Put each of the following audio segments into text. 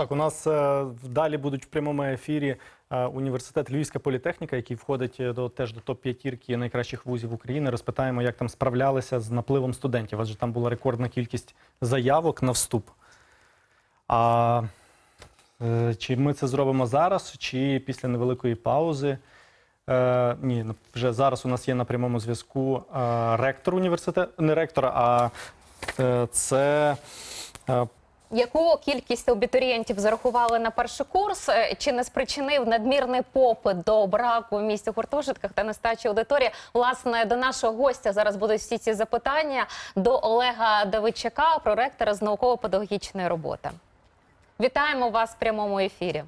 Так, у нас е, далі будуть в прямому ефірі е, університет Львівська політехніка, який входить е, до теж до топ п'ятірки найкращих вузів України. Розпитаємо, як там справлялися з напливом студентів. Адже там була рекордна кількість заявок на вступ. А чи ми це зробимо зараз, чи після невеликої паузи? Е, ні, ну, вже зараз у нас є на прямому зв'язку ректор університету, не ректор, а це. Е, Яку кількість абітурієнтів зарахували на перший курс? Е, Чи не спричинив надмірний попит до браку в місті гуртожитках та нестачі аудиторії? Власне, до нашого гостя зараз будуть всі ці запитання до Олега Давидчака, проректора з науково-педагогічної роботи. Вітаємо вас в прямому ефірі.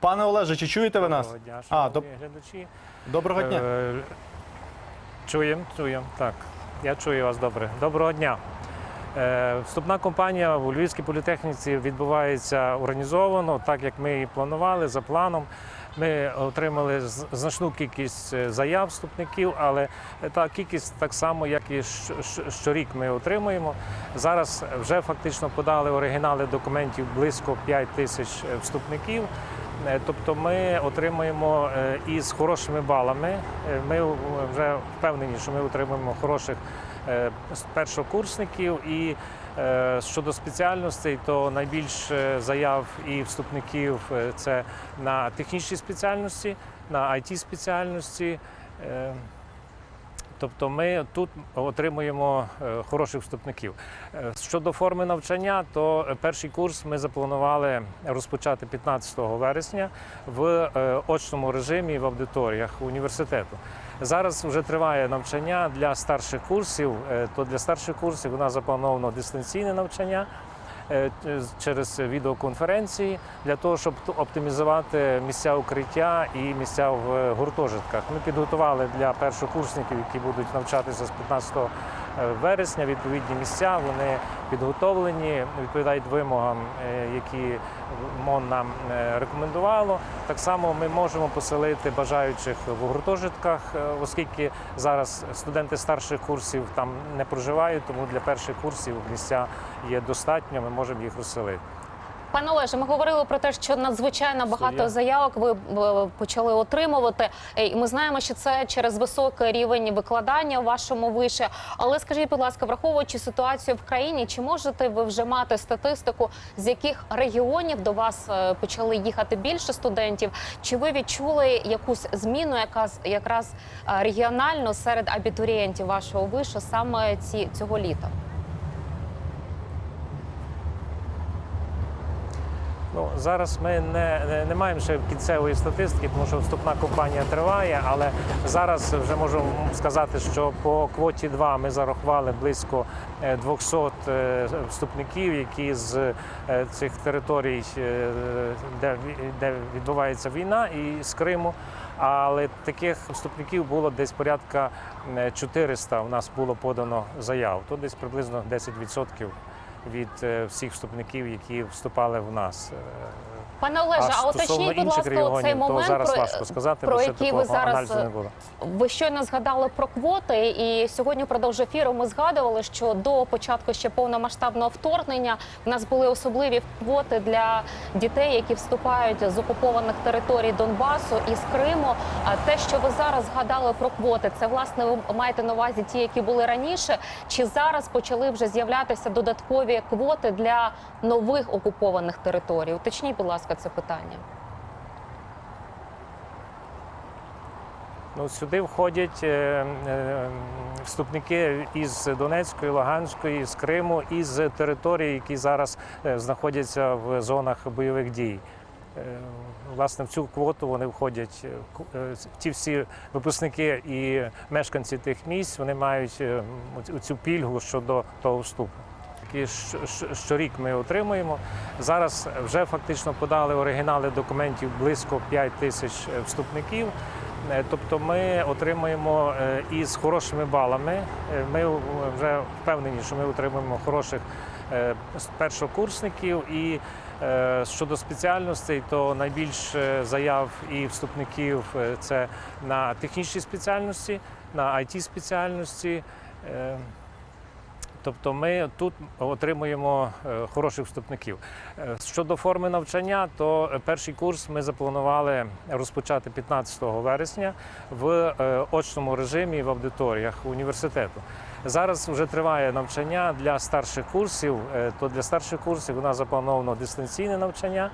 Пане Олеже, чи чуєте ви нас? Доброго дня, А, доб... глядачі. доброго дня. Е, Чуємо, чуємо. Так, я чую вас добре. Доброго дня. Е, Вступна кампанія у Львівській політехніці відбувається організовано, так як ми і планували за планом. Ми отримали значну кількість е, заяв вступників, але та кількість так само, як і щорік ми отримуємо. Зараз вже фактично подали оригінали документів близько 5 тисяч е, вступників. Е, Тобто ми отримуємо е, із хорошими балами. е, Ми вже впевнені, що ми отримуємо хороших е, першокурсників. І е, щодо спеціальностей, то найбільше заяв і вступників е, це на технічні спеціальності, на it спеціальності. Е, Тобто ми тут отримуємо е, хороших вступників. Е, Щодо форми навчання, то е, перший курс ми запланували розпочати 15 вересня в е, очному режимі в аудиторіях університету. Зараз вже триває навчання для старших курсів. Е, То для старших курсів у нас заплановано дистанційне навчання е, через відеоконференції для того, щоб оптимізувати місця укриття і місця в гуртожитках. Ми підготували для першокурсників, які будуть навчатися з 15 вересня, відповідні місця. Вони підготовлені, відповідають вимогам, е, які МОН нам е, рекомендувало. Так само ми можемо поселити бажаючих в гуртожитках, е, оскільки зараз студенти старших курсів там не проживають, тому для перших курсів місця є достатньо. Ми можемо їх розселити. Пане Олеже, ми говорили про те, що надзвичайно багато заявок ви е, почали отримувати. Е, І ми знаємо, що це через високий рівень викладання у вашому виші. Але скажіть, будь ласка, враховуючи ситуацію в країні, чи можете ви вже мати статистику, з яких регіонів до вас е, почали їхати більше студентів? Чи ви відчули якусь зміну, яка якраз регіонально серед абітурієнтів вашого вишу саме ці цього літа? Ну зараз ми не, не, маємо ще кінцевої статистики, тому що вступна кампанія триває. Але зараз вже можу сказати, що по квоті 2 ми зарахували близько е, 200 е, вступників, які з е, цих територій, е, де, де відбувається війна, і з Криму. Але таких вступників було десь порядка е, 400 У нас було подано заяв. То десь приблизно 10% від е, всіх вступників, які вступали в нас. Пане Олеже, а, стосовно уточніть, будь ласка, цей момент зараз про, важко сказати, про який ви зараз ви щойно згадали про квоти, і сьогодні впродовж ефіру ми згадували, що до початку ще повномасштабного вторгнення в нас були особливі квоти для дітей, які вступають з окупованих територій Донбасу і з Криму. А те, що ви зараз згадали про квоти, це власне ви маєте на увазі ті, які були раніше, чи зараз почали вже з'являтися додаткові квоти для нових окупованих територій? Уточніть, будь ласка, це питання. Ну, сюди входять е, е, вступники із Донецької, Луганської, з Криму і з територій, які зараз е, знаходяться в зонах бойових дій. Е, Власне, в цю квоту вони входять. е, е, Ті всі випускники і мешканці тих місць вони мають е, цю пільгу щодо того вступу. Які щорік ми отримуємо. Зараз вже фактично подали оригінали документів близько 5 тисяч е, вступників. Е, Тобто ми отримуємо е, із хорошими балами. Ми вже впевнені, що ми отримуємо хороших першокурсників. І щодо спеціальностей, то найбільше заяв і вступників це на технічні спеціальності, на it спеціальності. Тобто ми тут отримуємо е, хороших вступників. Е, Щодо форми навчання, то е, перший курс ми запланували розпочати 15 вересня в очному режимі в аудиторіях університету. Зараз вже триває навчання для старших курсів. То для старших курсів у нас заплановано дистанційне навчання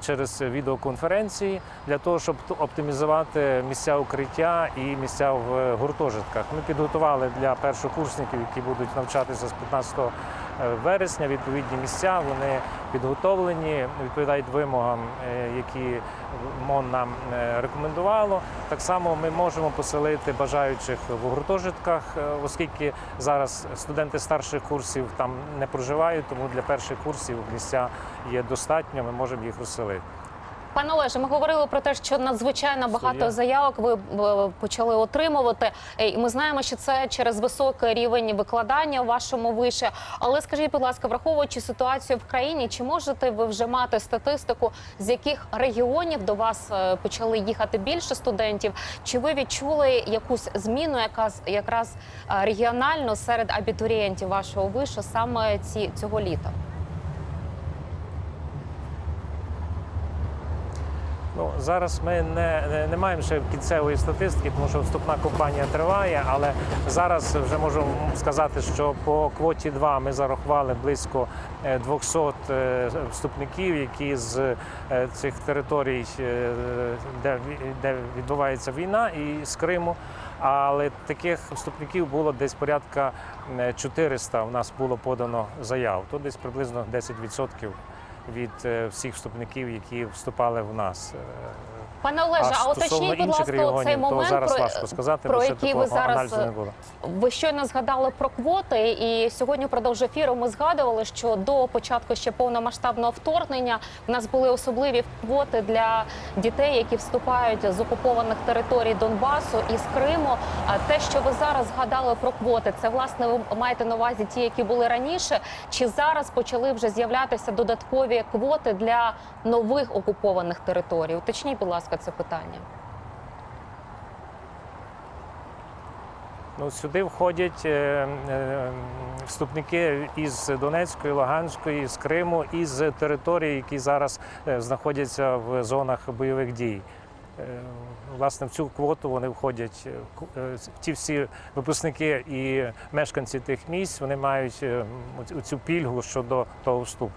через відеоконференції для того, щоб оптимізувати місця укриття і місця в гуртожитках. Ми підготували для першокурсників, які будуть навчатися з 15 вересня, відповідні місця. Вони підготовлені, відповідають вимогам, е, які МОН нам е, рекомендувало. Так само ми можемо поселити бажаючих в гуртожитках, е, оскільки зараз студенти старших курсів там не проживають, тому для перших курсів місця є достатньо. Ми можемо їх розселити. Пане Олеже, ми говорили про те, що надзвичайно багато заявок ви почали отримувати. Е, І ми знаємо, що це через високий рівень викладання у вашому виші. Але скажіть, будь ласка, враховуючи ситуацію в країні, чи можете ви вже мати статистику, з яких регіонів до вас е, почали їхати більше студентів? Чи ви відчули якусь зміну, яка якраз е, регіонально серед абітурієнтів вашого вишу саме ці цього літа? Ну зараз ми не, не, маємо ще кінцевої статистики, тому що вступна кампанія триває. Але зараз вже можу сказати, що по квоті 2 ми зарахували близько е, 200 е, вступників, які з е, цих територій, е, де, де відбувається війна, і з Криму. Але таких вступників було десь порядка е, 400 У нас було подано заяв. То десь приблизно 10% від е, всіх вступників, які вступали в нас. Пане Олеже, а, стосовно уточніть, будь ласка, цей момент зараз про, важко сказати, про який ви зараз. Ви щойно згадали про квоти, і сьогодні впродовж ефіру ми згадували, що до початку ще повномасштабного вторгнення в нас були особливі квоти для дітей, які вступають з окупованих територій Донбасу і з Криму. А те, що ви зараз згадали про квоти, це власне ви маєте на увазі ті, які були раніше, чи зараз почали вже з'являтися додаткові квоти для нових окупованих територій? Уточніть, будь ласка, це питання. Ну, сюди входять е, е, вступники із Донецької, Луганської, з Криму і з територій, які зараз е, знаходяться в зонах бойових дій. Е, Власне, в цю квоту вони входять е, е, ті всі випускники і мешканці тих місць, вони мають е, цю пільгу щодо того вступу.